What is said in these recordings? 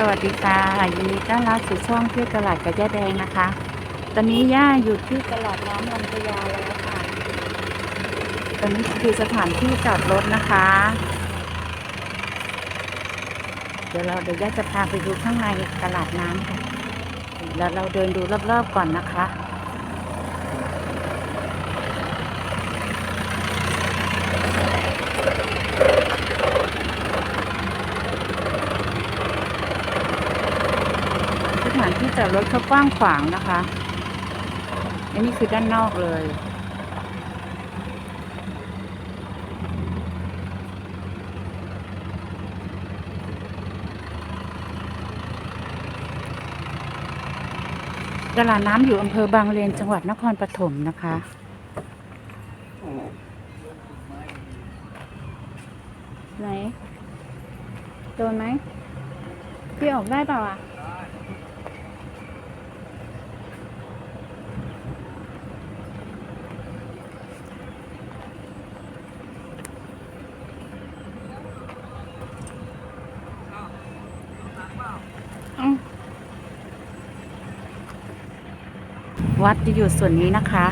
สวัสดีค่ะยินดีต้อนรับสู่ช่องเที่ยวตลาดกระยะแดงนะคะ ตอนนี้ย่าอยู่ที่ตลาดน้ำลำพญาแล้วค่ะ ตอนนี้คือสถานที่จอดรถนะคะ เดี๋ยวเราเดี๋ยวย่าจะพาไปดูข้างในตลาดน้ำค่ะแล้วเราเดินดูรอบๆก่อนนะคะ ส ถานที่รถเขากว้างขวางนะคะ อันนี้คือด้านนอกเลย ตลาดน้ำอยู่อำเภอบางเลนจังหวัดนครปฐมนะคะไหน โดนไหมพี่ออกได้เปล่าอะ วัดจะอยู่ส่วนนี้นะคะ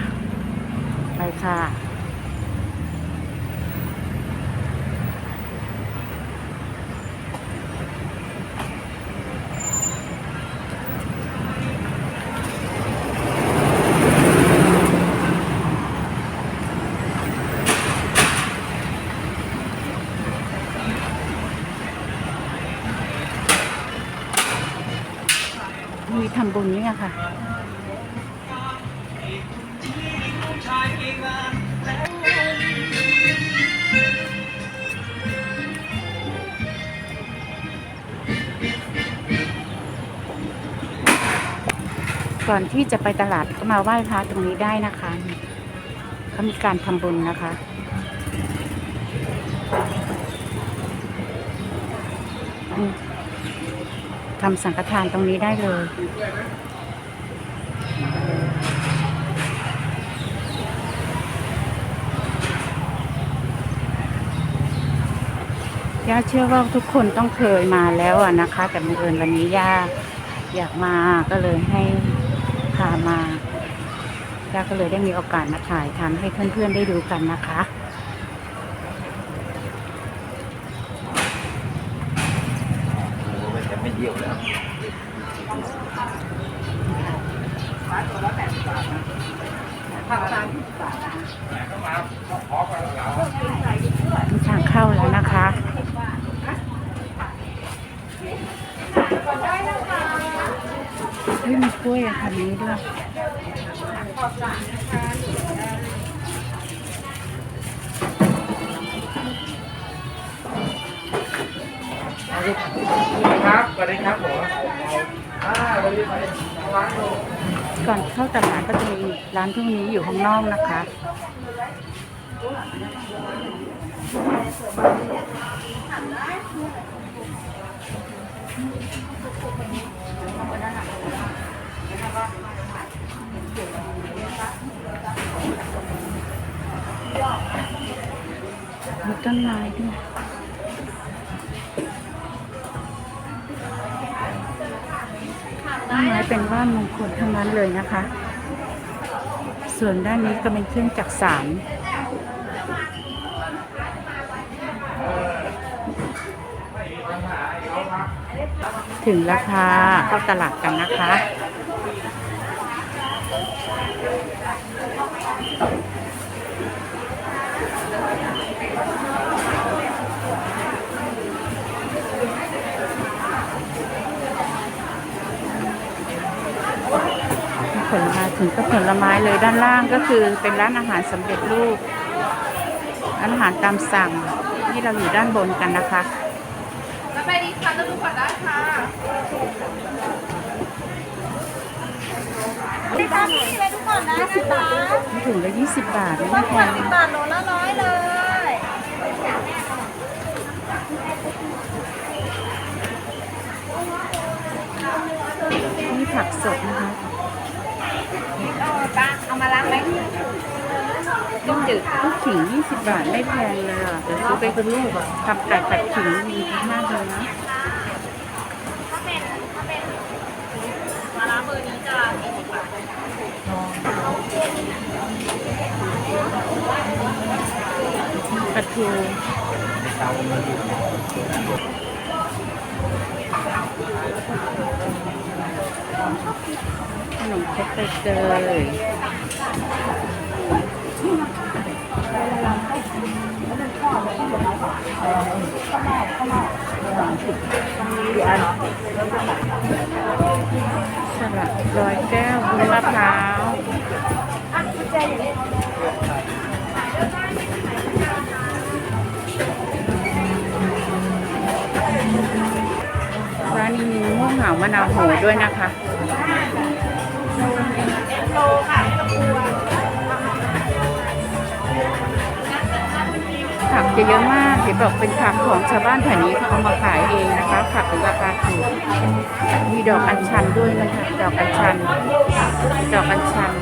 ไปค่ะ มีทำบุญนี่ค่ะ ก่อนที่จะไปตลาดก็มาไหว้พระตรงนี้ได้นะคะเขามีการทำบุญนะคะทำสังฆทานตรงนี้ได้เลยย่าเชื่อว่าทุกคนต้องเคยมาแล้วอะนะคะ แต่บังเอิญวันนี้ย่าอยากมาก็เลยให้ พามาย่าก็เลยได้มีโอกาสมาถ่ายทำให้เพื่อนๆได้ดูกันนะคะมันจะไม่เยี่ยวแล้วมีทางเข้าแล้วนะคะเฮ้ยมีกล้วยอะค่ะนี้ด้วยครับสวัสดีครับผมอ่าสวัสดีครับร้านโลก่อนเข้าตลาดก็จะมีร้านพวกนี้อยู่ข้างนอกนะคะ มีต้นไม้ด้วยต้นไม้เป็นว่านมงคลทั้งนั้นเลยนะคะ ส่วนด้านนี้ก็เป็นเครื่องจักสานถึงราคาเข้าตลาดกันนะคะ ผลไม้ถึงก็ผลไม้เลยด้านล่างก็คือเป็นร้านอาหารสำเร็จรูปร้านอาหารตามสั่งที่เราอยู่ด้านบนกันนะคะไปดีค่ะแล้วดูก่อนได้ค่ะ พี่ตั้มนี่ไปดูก่อนนะสิบาทถึงละยี่สิบบาทบาไม่งแพคนงสิบบาทโลละร้อยเลยนี่ผักสดนะคะเอาป้าเอามาล้างไหมต้มจืดลูกขิงยี่สิบาทไม่แพงเลยอะเดี๋ยวซื้อไปเป็นลูกอะทำไก่ผัดขิงดีมากเลยนะ ข้าวเป็ด ทู เตามันอยู่ ขนมครกใบเตยสลัดร้อยแก้วบุญมะพร้าวาวมะนาวโหด้วยนะคะผักจะเยอะมากเห็นบอกเป็นผักของชาวบ้านแถวนี้เขาเอามาขายเองนะคะ ผักเป็นราคาถูกมีดอกอัญชันด้วยนะคะ ดอกอัญชัน ดอกอัญชัน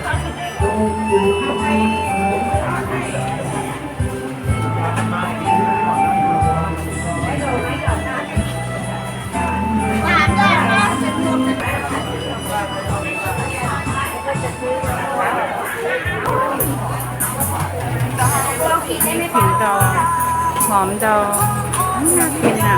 ขิงดองหอมดองน่ากินอะ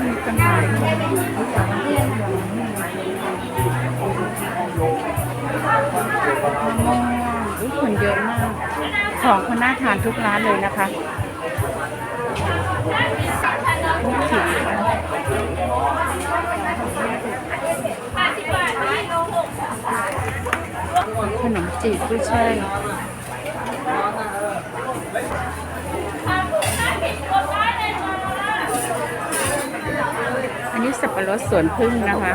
มีปัญหาด้วยมะม่วงคนเยอะมาก ของคนน่าทานทุกร้านเลยนะคะ จีบกุ้ยช่ายอันนี้สับปะรดสวนพึ่งนะคะ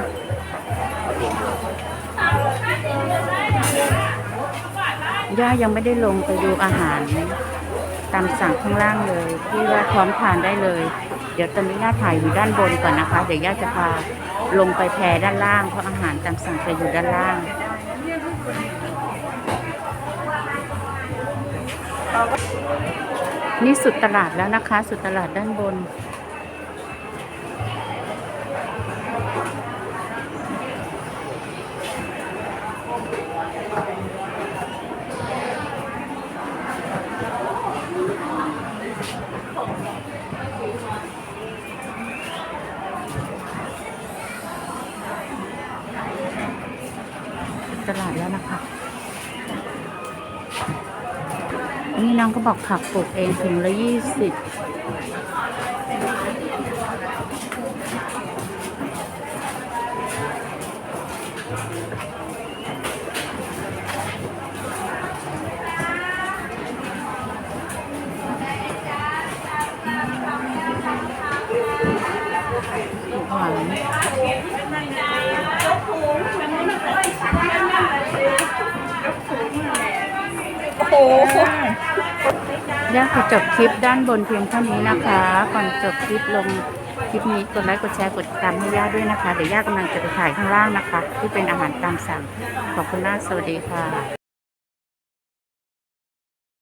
ย่ายังไม่ได้ลงไปดูอาหาร ตามสั่งข้างล่างเลยที่ว่าพร้อมทานได้เลย เดี๋ยวตอนนี้ย่าถ่ายอยู่ด้านบนก่อนนะคะ เดี๋ยวย่าจะพาลงไปแพรด้านล่างเพราะอาหารตามสั่งจะอยู่ด้านล่าง นี่สุดตลาดแล้วนะคะ สุดตลาดด้านบน ตลาดแล้วนะคะ นี่น้องก็บอกผักปลูกเองถึงละยี่สิบ โอ้โหย่าขอจบคลิปด้านบนเพียงเท่านี้นะคะ ก่อนจบคลิปลงคลิปนี้กดไลค์กดแชร์กดติดตามให้ย่าด้วยนะคะ เดี๋ยวย่ากำลังจะไปถ่ายข้างล่างนะคะ ที่เป็นอาหารตามสั่งขอบคุณมากสวัสดีค่ะ